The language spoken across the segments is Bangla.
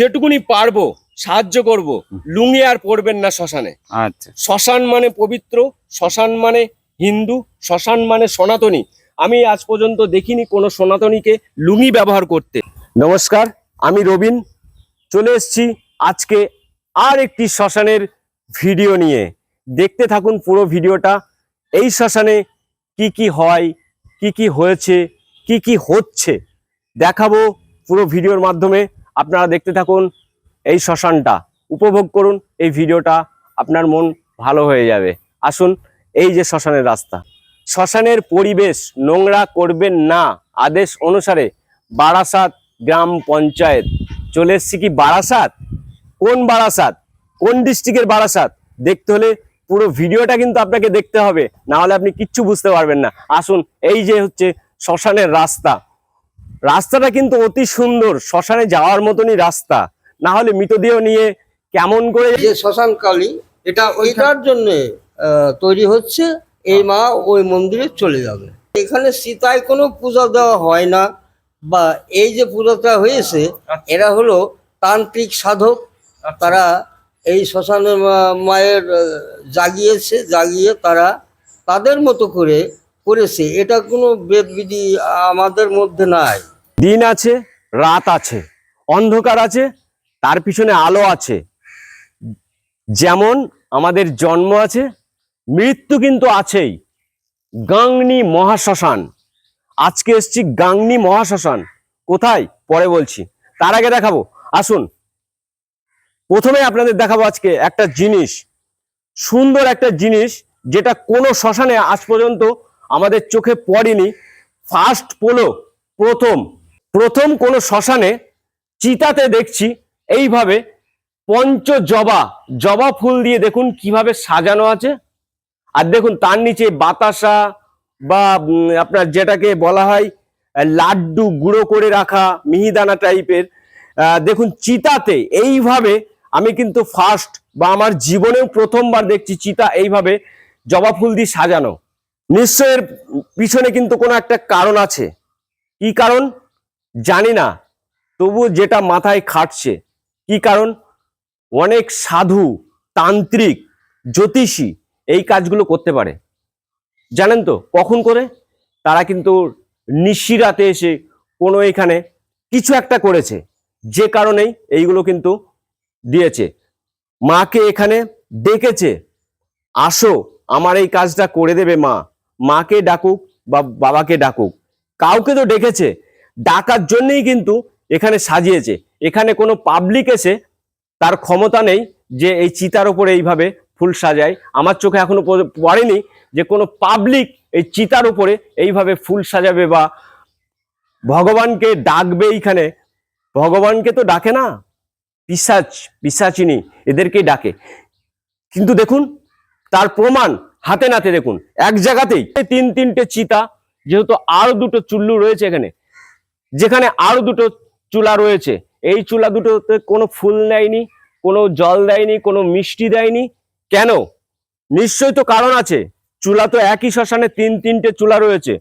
যেটুকুনি পারব সাহায্য করব লুঙ্গি আর পড়বেন না শ্মশানে। আচ্ছা। শ্মশান মানে পবিত্র শ্মশান মানে হিন্দু শ্মশান মানে সনাতনী। আমি আজ পর্যন্ত দেখিনি কোনো সনাতনীকে লুঙ্গি ব্যবহার করতে। নমস্কার আমি রবিন। চলে এসেছি আজকে আর একটি শ্মশানের ভিডিও নিয়ে। দেখতে থাকুন পুরো ভিডিওটা। এই শ্মশানে কি কি হয় কি কি হয়েছে কি কি হচ্ছে দেখাবো পুরো ভিডিওর মাধ্যমে। আপনারা দেখতে থাকুন এই শ্মশানটা। উপভোগ করুন, এই ভিডিওটা আপনার মন ভালো হয়ে যাবে। আসুন, এই যে শ্মশানের রাস্তা। শ্মশানের পরিবেশ নোংরা করবেন না। আদেশ অনুসারে বারাসাত গ্রাম পঞ্চায়েত। চলে এসছি কি বারাসাত? কোন বারাসাত? কোন ডিস্ট্রিক্টের বারাসাত? দেখতে হলে পুরো ভিডিওটা কিন্তু আপনাকে দেখতে হবে। না হলে আপনি কিচ্ছু বুঝতে পারবেন না। আসুন, এই যে হচ্ছে শ্মশানের রাস্তা। রাস্তাটা কিন্তু অতি সুন্দর শ্মশানে যাওয়ার মতনই রাস্তা। না হলে মৃতদেহ নিয়ে কেমন করে যে শ্মশান কালী এটা ওইটার জন্য তৈরি হচ্ছে এই মা ওই মন্দিরে চলে যাবে। এখানে সীতায় কোনো পূজা দেওয়া হয় না বা এই যে পূজাটা হয়েছে এরা হলো তান্ত্রিক সাধক তারা এই শ্মশানের মায়ের জাগিয়েছে জাগিয়ে তারা তাদের মতো করে করেছে। এটা কোনো বেদবিধি আমাদের মধ্যে নাই। দিন আছে, রাত আছে, অন্ধকার আছে, তার পিছনে আলো আছে। যেমন আমাদের জন্ম আছে, মৃত্যু কিন্তু আছেই। গাংনি মহাশ্মশান। আজকে এসছি গাংনি মহাশ্মশান। কোথায়? পরে বলছি। তার আগে দেখাবো। আসুন। প্রথমে আপনাদের দেখাবো আজকে একটা জিনিস। সুন্দর একটা জিনিস যেটা কোনো শ্মশানে আজ পর্যন্ত আমাদের চোখে পড়েনি। ফার্স্ট পোলো, প্রথম। প্রথম কোনো শ্মশানে চিতাতে দেখছি, এইভাবে পঞ্চ জবা জবা ফুল দিয়ে দেখুন কীভাবে সাজানো আছে। আর দেখুন তার নিচে বাতাসা বা আপনার যেটাকে বলা হয় লাড্ডু গুঁড়ো করে রাখা, মিহিদানা টাইপের দেখুন চিতাতে এইভাবে আমি কিন্তু ফার্স্ট বা আমার জীবনেও প্রথমবার দেখছি চিতা এইভাবে জবা ফুল দিয়ে সাজানো। নিশ্চয়ের পিছনে কিন্তু কোনো একটা কারণ আছে। কি কারণ? জানি না তবু যেটা মাথায় খাটছে। কি কারণ? অনেক সাধু, তান্ত্রিক, জ্যোতিষী এই কাজগুলো করতে পারে। জানেন তো, কখন করে? তারা কিন্তু নিশিরাতে এসে কোনো এখানে কিছু একটা করেছে। যে কারণেই এইগুলো কিন্তু দিয়েছে। মাকে এখানে ডেকেছে, আসো, আমার এই কাজটা করে দেবে মা। মাকে ডাকুক বা বাবাকে ডাকুক। কাউকে তো ডেকেছে ডাকার জন্যই কিন্তু এখানে সাজিয়েছে। এখানে কোনো পাবলিক এসে তার ক্ষমতা নেই যে এই চিতার উপরে এইভাবে ফুল সাজায়। আমার চোখে এখনও পড়েনি যে কোনো পাবলিক এই চিতার উপরে এইভাবে ফুল সাজাবে বা ভগবানকে ডাকবে এইখানে। ভগবানকে তো ডাকে না। পিসাচ, পিসাচিনি এদেরকেই ডাকে। কিন্তু দেখুন, তার প্রমাণ হাতে নাতে দেখুন। এক জায়গাতেই তিন তিনটে চিতা, যেহেতু আরও দুটো চুল্লু রয়েছে এখানে যেখানে আরও দুটো চুলা রয়েছে। এই চুলা দুটোতে কোনো ফুল দেয়নি কোনো জল দেয়নি, কোনো মিষ্টি দেয়নি। কেন? নিশ্চয়ই তো কারণ আছে। চুলা তো একই শ্মশানে তিন, তিনটে চুলা রয়েছে।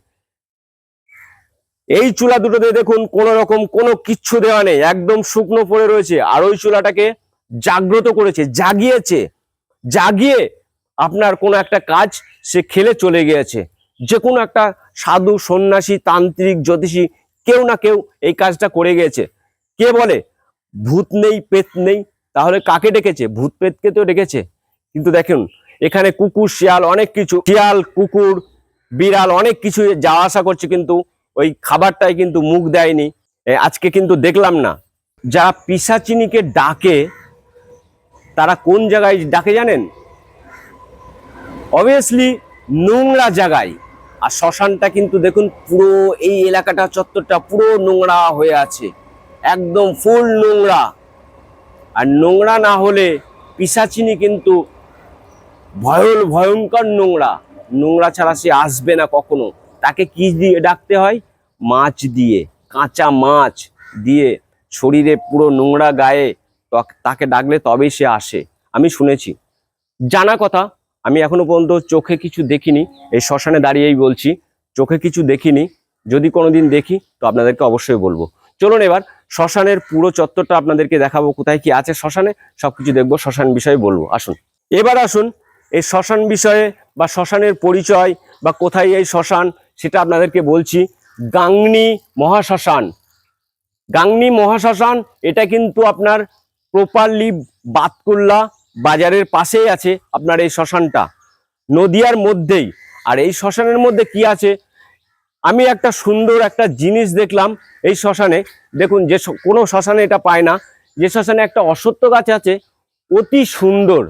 এই চুলা দুটোতে দেখুন, কোনো রকম কোনো কিচ্ছু দেওয়া নেই। একদম শুকনো পড়ে রয়েছে। আর ওই চুলাটাকে জাগ্রত করেছে, জাগিয়েছে। জাগিয়ে আপনার কোনো একটা কাজ সে খেলে চলে গিয়েছে। যে কোনো একটা সাধু, সন্ন্যাসী, তান্ত্রিক, জ্যোতিষী কেউ না কেউ এই কাজটা করে গিয়েছে কে বলে? ভূত নেই পেত নেই। তাহলে কাকে ডেকেছে? ভূত পেতকে তো ডেকেছে। কিন্তু দেখুন, এখানে কুকুর, শিয়াল অনেক কিছু, শিয়াল, কুকুর, বিড়াল অনেক কিছু যাওয়া আসা করছে কিন্তু ওই খাবারটাই কিন্তু মুখ দেয়নি। আজকে কিন্তু দেখলাম না। যারা পিসাচিনিকে ডাকে, তারা কোন জায়গায় ডাকে জানেন? অবভিয়াসলি নোংরা জায়গায়। আর শ্মশানটা কিন্তু দেখুন, পুরো এই এলাকাটা, চত্বরটা পুরো নোংরা হয়ে আছে। একদম ফুল নোংরা। আর নোংরা না হলে পিসাচিনি কিন্তু ভয়ল, ভয়ঙ্কর নোংরা। নোংরা ছাড়া সে আসবে না কখনো। তাকে কি দিয়ে ডাকতে হয়? মাছ দিয়ে, কাঁচা মাছ দিয়ে শরীরে পুরো নোংরা গায়ে তক- ডাকলে তবেই সে আসে। আমি শুনেছি। জানা কথা আমি এখনও পর্যন্ত চোখে কিছু দেখিনি। এই শ্মশানে দাঁড়িয়েই বলছি, চোখে কিছু দেখিনি। যদি কোনো দিন দেখি, তো আপনাদেরকে অবশ্যই বলব। চলুন এবার শ্মশানের পুরো চত্বরটা আপনাদেরকে দেখাবো, কোথায় কি আছে শ্মশানে। সব কিছু দেখব, শ্মশান বিষয়ে বলব। আসুন। এবার আসুন, এই শ্মশান বিষয়ে বা শ্মশানের পরিচয় বা কোথায় এই শ্মশান, সেটা আপনাদেরকে বলছি। গাংনি মহাশ্মশান। গাংনি মহাশ্মশান, এটা কিন্তু আপনার প্রপারলি বাতকুল্লা বাজারের পাশেই আছে আপনার এই শ্মশানটা। নদিয়ার মধ্যেই। আর এই শ্মশানের মধ্যে কি আছে? আমি একটা সুন্দর একটা জিনিস দেখলাম এই শ্মশানে। দেখুন, যে কোনো শ্মশানে এটা পায় না। যে শ্মশানে একটা অসত্য গাছ আছে, অতি সুন্দর।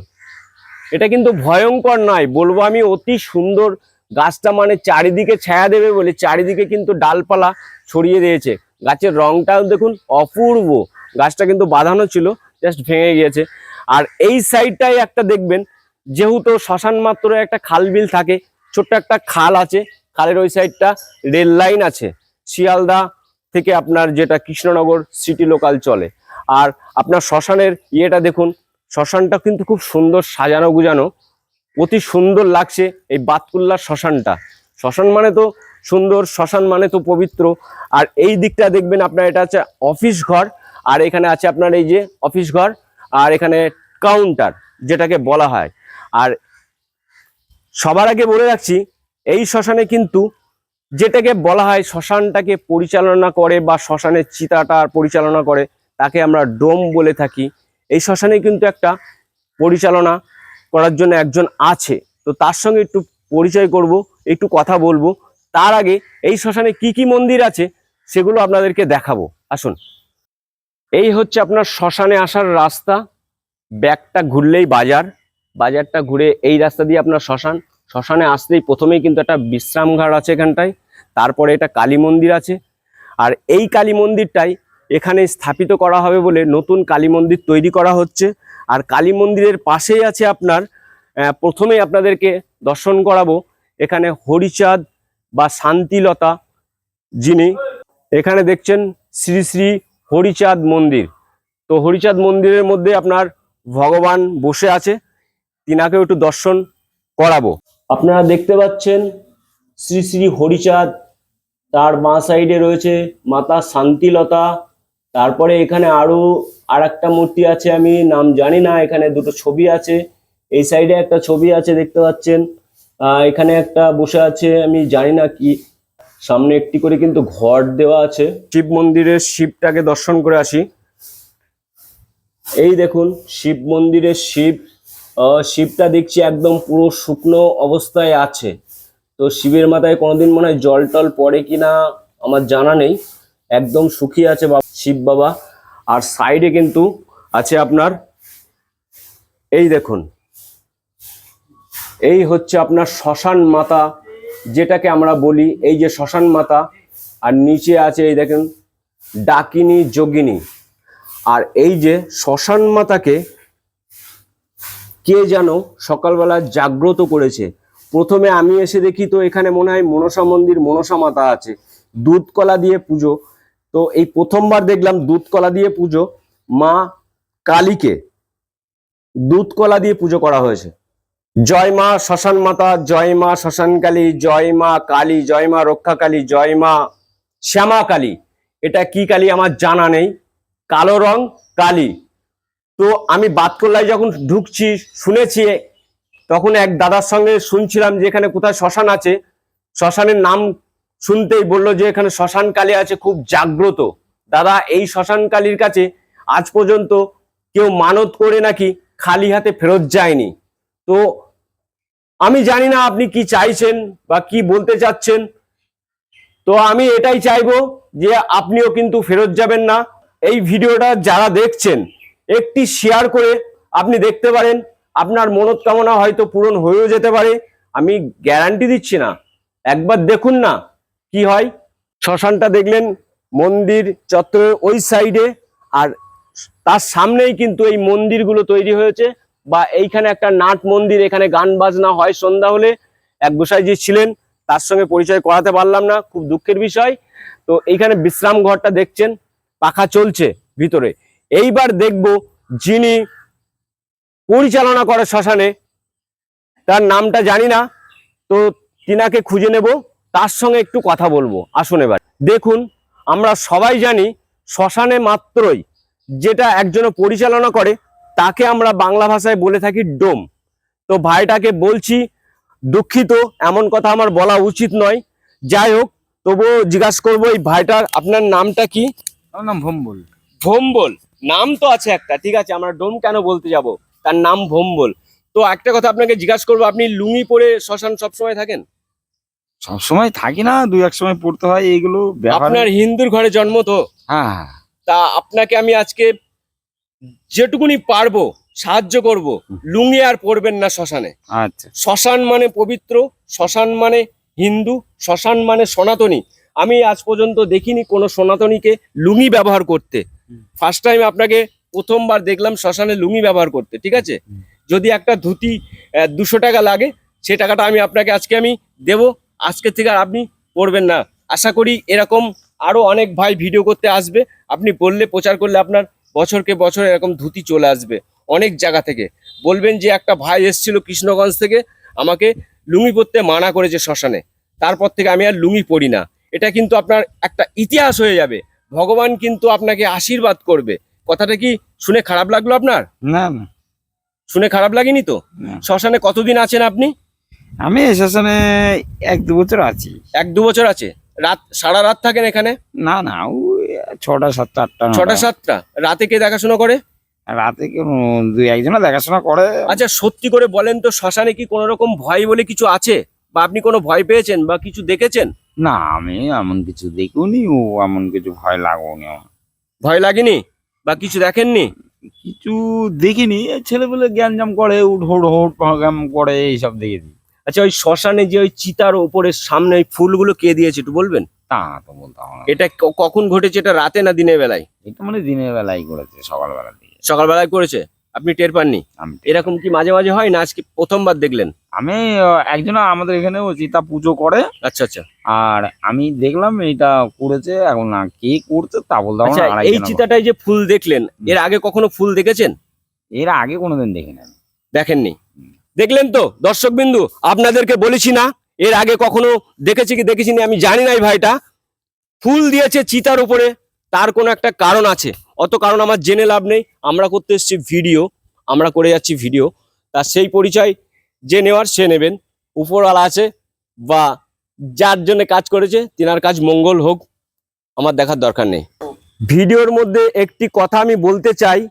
এটা কিন্তু ভয়ঙ্কর নয়, বলব আমি অতি সুন্দর। গাছটা মানে চারিদিকে ছায়া দেবে বলে চারিদিকে কিন্তু ডালপালা ছড়িয়ে দিয়েছে। গাছের রংটাও দেখুন অপূর্ব। গাছটা কিন্তু বাঁধানো ছিল, জাস্ট ভেঙে গিয়েছে। আর এই সাইডটাই একটা দেখবেন, যেহেতু শ্মশান মাত্র একটা খাল বিল থাকে, ছোট্ট একটা খাল আছে, খালের ওই সাইডটা রেল লাইন আছে, শিয়ালদা থেকে আপনার যেটা কৃষ্ণনগর সিটি লোকাল চলে। আর আপনার শ্মশানের ইয়েটা দেখুন, শ্মশানটা কিন্তু খুব সুন্দর সাজানো গুজানো, অতি সুন্দর লাগছে এই বাতকুল্লার শ্মশানটা। শ্মশান মানে তো সুন্দর, শ্মশান মানে তো পবিত্র। আর এই দিকটা দেখবেন, আপনার এটা হচ্ছে অফিস ঘর, আর এখানে আছে আপনার এই যে অফিস ঘর আর এখানে কাউন্টার যেটাকে বলা হয়। আর সবার আগে বলে রাখছি, এই শ্মশানে কিন্তু যেটাকে বলা হয় শ্মশানটাকে পরিচালনা করে বা শ্মশানের চিতাটা পরিচালনা করে, তাকে আমরা ডোম বলে থাকি। এই শ্মশানে কিন্তু একটা পরিচালনা করার জন্য একজন আছে। তো তার সঙ্গে একটু পরিচয় করব, একটু কথা বলব। তার আগে এই শ্মশানে কি কি মন্দির আছে, সেগুলো আপনাদেরকে দেখাবো। আসুন। এই হচ্ছে আপনার শ্মশানে আসার রাস্তা। ব্যাগটা ঘুরলেই বাজার। বাজারটা ঘুরে এই রাস্তা দিয়ে আপনার শ্মশান। শ্মশানে আসতেই প্রথমেই কিন্তু একটা বিশ্রামঘাট আছে এখানটায়। তারপরে এটা কালী মন্দির আছে। আর এই কালী মন্দিরটাই এখানে স্থাপিত করা হবে বলে নতুন কালী মন্দির তৈরি করা হচ্ছে। আর কালী মন্দিরের পাশেই আছে আপনার প্রথমেই আপনাদেরকে দর্শন করাবো এখানে হরিচাঁদ বা শান্তিলতা যিনি। এখানে দেখছেন শ্রী শ্রী হরিচাঁদ মন্দির। তো হরিচাঁদ মন্দিরের মধ্যে আপনার ভগবান বসে আছে, তিনাকেও একটু দর্শন করাবো। আপনারা দেখতে পাচ্ছেন শ্রী শ্রী হরিচাঁদ, তার বাঁ সাইডে রয়েছে মাতা শান্তিলতা, তারপরে এখানে আরও আর একটা মূর্তি আছে, আমি নাম জানি না, এখানে দুটো ছবি আছে, এই সাইডে একটা ছবি আছে, দেখতে পাচ্ছেন। এখানে একটা বসে আছে, আমি জানি না কি সামনে একটি করে কিন্তু ঘর দেওয়া আছে। শিব মন্দিরের শিবটাকে দর্শন করে আসি। এই দেখুন শিব মন্দিরের শিব শিবটা দেখছি একদম পুরো শুকনো অবস্থায় আছে। তো শিবের মাথায় কোনোদিন মনে হয় জল টল পড়ে কিনা আমার জানা নেই। একদম শুকিয়ে আছে বাবা শিব বাবা। আর সাইডে কিন্তু আছে আপনার এই দেখুন এই হচ্ছে আপনার শ্মশান মাতা যেটাকে আমরা বলি এই যে শ্মশান মাতা, আর নিচে আছে এই দেখেন ডাকিনী যোগিনী। আর এই যে শ্মশান মাতাকে কে যেন সকালবেলা জাগ্রত করেছে। প্রথমে আমি এসে দেখি তো এখানে মনে হয় মনসা মন্দির, মনসা মাতা আছে। দুধ কলা দিয়ে পুজো। তো এই প্রথমবার দেখলাম দুধ কলা দিয়ে পুজো। মা কালীকে দুধ কলা দিয়ে পুজো করা হয়েছে। জয় মা শ্মশান মাতা, জয় মা শ্মশান কালী, জয় মা কালী, জয় মা রক্ষা কালী, জয় মা শ্যামা কালী। এটা কি কালী আমার জানা নেই। কালো রং কালী। তো আমি বাতকল্লায় যখন ঢুকছি, শুনেছি, তখন এক দাদার সঙ্গে শুনছিলাম যে এখানে কোথায় শ্মশান আছে। শ্মশানের নাম শুনতেই বলল যে এখানে শ্মশান কালী আছে, খুব জাগ্রত। দাদা, এই শ্মশান কালীর কাছে আজ পর্যন্ত কেউ মানত করে নাকি খালি হাতে ফেরত যায়নি। তো আমি জানি না আপনি কি চাইছেন বা কি বলতে চাচ্ছেন। তো আমি এটাই চাইব যে আপনিও কিন্তু ফেরত যাবেন না। এই ভিডিওটা যারা দেখছেন, একটি শেয়ার করে আপনি দেখতে পারেন। আপনার মনস্কামনা হয়তো পূরণ হয়েও যেতে পারে। আমি গ্যারান্টি দিচ্ছি না। একবার দেখুন না কি হয়। শ্মশানটা দেখলেন, মন্দির চত্বরের ওই সাইডে আর তার সামনেই কিন্তু এই মন্দিরগুলো তৈরি হয়েছে। বা এইখানে একটা নাট মন্দির, এখানে গান বাজনা হয় সন্ধ্যা হলে। এক গোসাইজি ছিলেন, তার সঙ্গে পরিচয় করাতে পারলাম না, খুব দুঃখের বিষয়। তো এইখানে বিশ্রাম ঘরটা দেখছেন, পাখা চলছে ভিতরে। এইবার দেখব যিনি পরিচালনা করে শ্মশানে, তার নামটা জানি না, তো তিনাকে খুঁজে নেব, তার সঙ্গে একটু কথা বলব। আসুন এবার। দেখুন, আমরা সবাই জানি, শ্মশানে মাত্রই যেটা একজনে পরিচালনা করে তাকে আমরা বাংলা ভাষায় বলে থাকি ডোম। তো ভাইটাকে বলছি দুঃখিত এমন কথা আমার বলা উচিত নয়। যাই হোক তবুও জিজ্ঞাসা করব এই ভাইটার আপনার নামটা কি? আমার নাম ভম্বল। ভোম্বল। নাম তো আছে একটা ঠিক আছে আমরা ডোম কেন বলতে যাব? তার নাম ভোম্বল। তো একটা কথা আপনাকে জিজ্ঞাসা করব আপনি লুঙ্গি পরে শ্মশান সবসময় থাকেন? সবসময় থাকি না দুই এক সময় পড়তে হয় এইগুলো আপনার হিন্দুর ঘরে জন্ম তো। হ্যাঁ হ্যাঁ। তা আপনাকে আমি আজকে যেটুকুনি পারব সাহায্য করব লুঙ্গি আর পরবেন না শ্মশানে। আচ্ছা। শ্মশান মানে পবিত্র শ্মশান মানে হিন্দু শ্মশান মানে সনাতনী। আমি আজ পর্যন্ত দেখিনি কোনো সনাতনীকে লুঙ্গি ব্যবহার করতে। ফার্স্ট টাইম আপনাকে প্রথমবার দেখলাম শ্মশানে লুঙ্গি ব্যবহার করতে ঠিক আছে? যদি একটা ধুতি দুশো টাকা লাগে সে টাকাটা আমি আপনাকে আজকে আমি দেব। আজকে থেকে আর আপনি পড়বেন না। আশা করি এরকম আরও অনেক ভাই ভিডিও করতে আসবে। আপনি বললে প্রচার করলে আপনার বছরকে বছর এরকম ধুতি চলে আসবে অনেক জায়গা থেকে। বলবেন যে একটা ভাই এসেছিল কৃষ্ণগঞ্জ থেকে আমাকে লুঙ্গি পরতে মানা করেছে শ্মশানে। তারপর থেকে আমি আর লুঙ্গি পরি না। এটা কিন্তু আপনার একটা ইতিহাস হয়ে যাবে। ভগবান কিন্তু আপনাকে আশীর্বাদ করবে। কথাটা কি শুনে খারাপ লাগল আপনার? না না। শুনে খারাপ লাগেনি তো? শ্মশানে কতদিন আছেন আপনি? আমি শ্মশানে এক দু বছর আছি। এক দু বছর আছে। রাত সারা রাত থাকেন এখানে? না না ছটা সাতটা আটটা ছটা সাতটা? রাতে কে দেখাশোনা করে? রাতে কেউ দুই একজনে দেখাশোনা করে। আচ্ছা সত্যি করে বলেন তো শ্মশানে কি কোনো রকম ভয় বলে কিছু আছে? বা আপনি কোনো ভয় পেয়েছেন বা কিছু দেখেছেন? না আমি এমন কিছু দেখিনি ও এমন কিছু ভয় লাগেনি আমার। ভয় লাগেনি? বা কিছু দেখেননি? কিছু দেখিনি এই ছেলেগুলো জ্ঞানজাম করে উঠ হুট পাগাম করে এইসব দেখেছি আচ্ছা ওই শ্মশানে যে ওই চিতার উপরে সামনে ওই ফুলগুলো কে দিয়েছে একটু বলবেন? তা তো বলতে হবে না। এটা ক- কখন ঘটেছে এটা রাতে না দিনের বেলায়? এটা মানে দিনের বেলায় করেছে সকালবেলায় করেছে? আপনি টের পাননি? আমি এরকম কি মাঝে মাঝে হয় না আজকে প্রথমবার দেখলেন? আমি আহ, একজন আমাদের এখানে পুজো করে। আচ্ছা আচ্ছা। আর আমি দেখলাম এটা করেছে এখন না কে করছে তা বলতে আচ্ছা না, আড়াই এই জনা চিতাটায় যে ফুল দেখলেন এর আগে কখনো ফুল দেখেছেন। এর আগে কোনোদিন দেখিনি আমি। দেখেননি? দেখলেন তো দর্শক বিন্দু আপনাদেরকে বলেছি না এর আগে কখনো দেখেছি কি দেখেছি আমি জানি না এই ভাইটা। ফুল দিয়েছে চিতার উপরে। তার কোনো একটা কারণ আছে। অত কারণ আমার জেনে লাভ নেই। আমরা করতে এসেছি ভিডিও। আমরা করে যাচ্ছি ভিডিও। তার সেই পরিচয় যে নেওয়ার সে নেবেন। উপরওয়ালা আছে বা যার জন্য কাজ করেছে, তিনার কাজ মঙ্গল হোক। আমার দেখার দরকার নেই। ভিডিওর মধ্যে একটি কথা আমি বলতে চাই।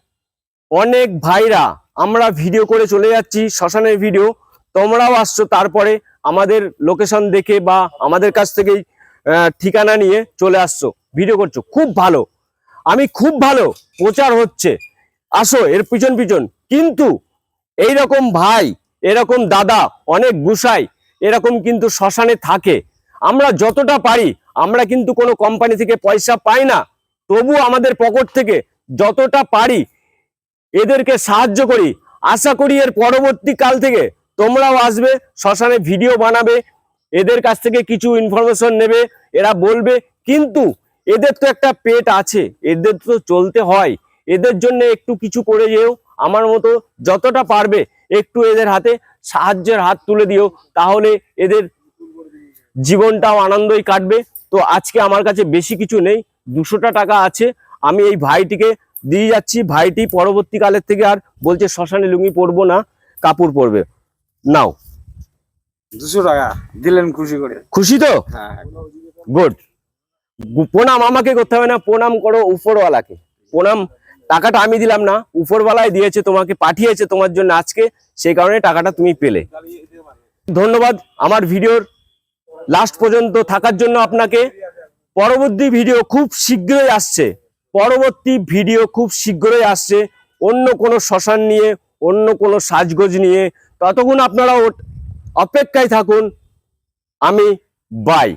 অনেক ভাইরা, আমরা ভিডিও করে চলে যাচ্ছি, শ্মশানের ভিডিও। তোমরাও আসছো তারপরে। আমাদের লোকেশন দেখে বা আমাদের কাছ থেকেই ঠিকানা নিয়ে চলে আসছো ভিডিও করছ, খুব ভালো। আমি খুব ভালো, প্রচার হচ্ছে। আসো, এর পিছন পিছন। কিন্তু এই রকম ভাই, এরকম দাদা, অনেক গুসাই, এরকম কিন্তু শ্মশানে থাকে। আমরা যতটা পারি, আমরা কিন্তু কোনো কোম্পানি থেকে পয়সা পাই না। তবু আমাদের পকেট থেকে যতটা পারি, এদেরকে সাহায্য করি। আশা করি এর পরবর্তী কাল থেকে তোমরাও আসবে, শ্মশানে ভিডিও বানাবে, এদের কাছ থেকে কিছু ইনফরমেশন নেবে, এরা বলবে, কিন্তু এদের তো একটা পেট আছে, এদের তো চলতে হয়, এদের জন্য একটু কিছু করে যেও, আমার মতো যতটা পারবে, একটু এদের হাতে সাহায্যের হাত তুলে দিও, তাহলে এদের জীবনটাও আনন্দই কাটবে। তো আজকে আমার কাছে বেশি কিছু নেই, দুশোটা টাকা আছে, আমি এই ভাইটিকে দিয়ে যাচ্ছি, ভাইটি পরবর্তীকালের থেকে আর বলছে, শ্মশানে লুঙ্গি পরবো না, কাপড় পরবে। নাও। দুশো টাকা দিলেন খুশি করে। খুশি তো? হ্যাঁ। গুড প্রণাম আমাকে করতে হবে না প্রণাম করো উপরওয়ালাকে। প্রণাম টাকাটা আমি দিলাম না উপরওয়ালায় দিয়েছে তোমাকে পাঠিয়েছে তোমার জন্য আজকে সেই কারণে টাকাটা তুমি পেলে। ধন্যবাদ আমার ভিডিওর লাস্ট পর্যন্ত থাকার জন্য আপনাকে। পরবর্তী ভিডিও খুব শীঘ্রই আসছে। পরবর্তী ভিডিও খুব শীঘ্রই আসছে। অন্য কোনো শ্মশান নিয়ে অন্য কোনো সাজগোজ নিয়ে ততক্ষণ আপনারা অপেক্ষায় থাকুন। আমি বাই